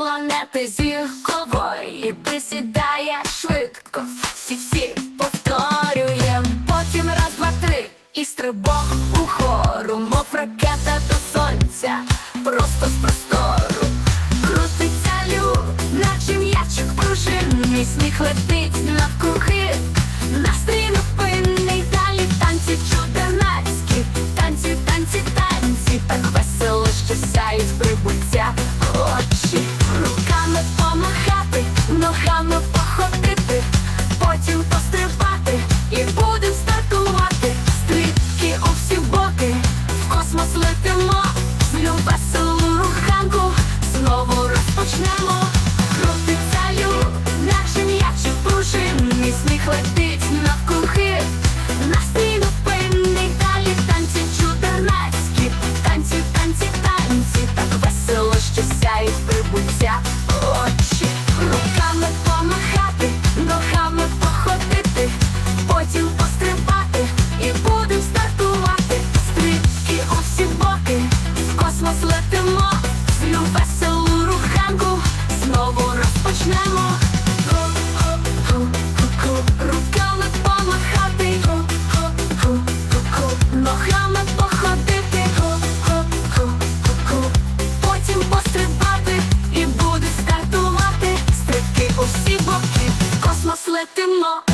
стати зірковою І присідає швидко. Всі всі повторюєм. Потім раз, два, три. І стрибок угору. Мов ракета до сонця. Просто з простору. Крутиться люк, наче м'ячик пружинний. Сміх летить навкруги. Настрій невпинний Далі танці чудернацькі. Танці, танці, танці. Так весело, що сяють прибуття ногами походити, го потім пострибати і буде стартувати, стрибки у всі боки, космос летимо.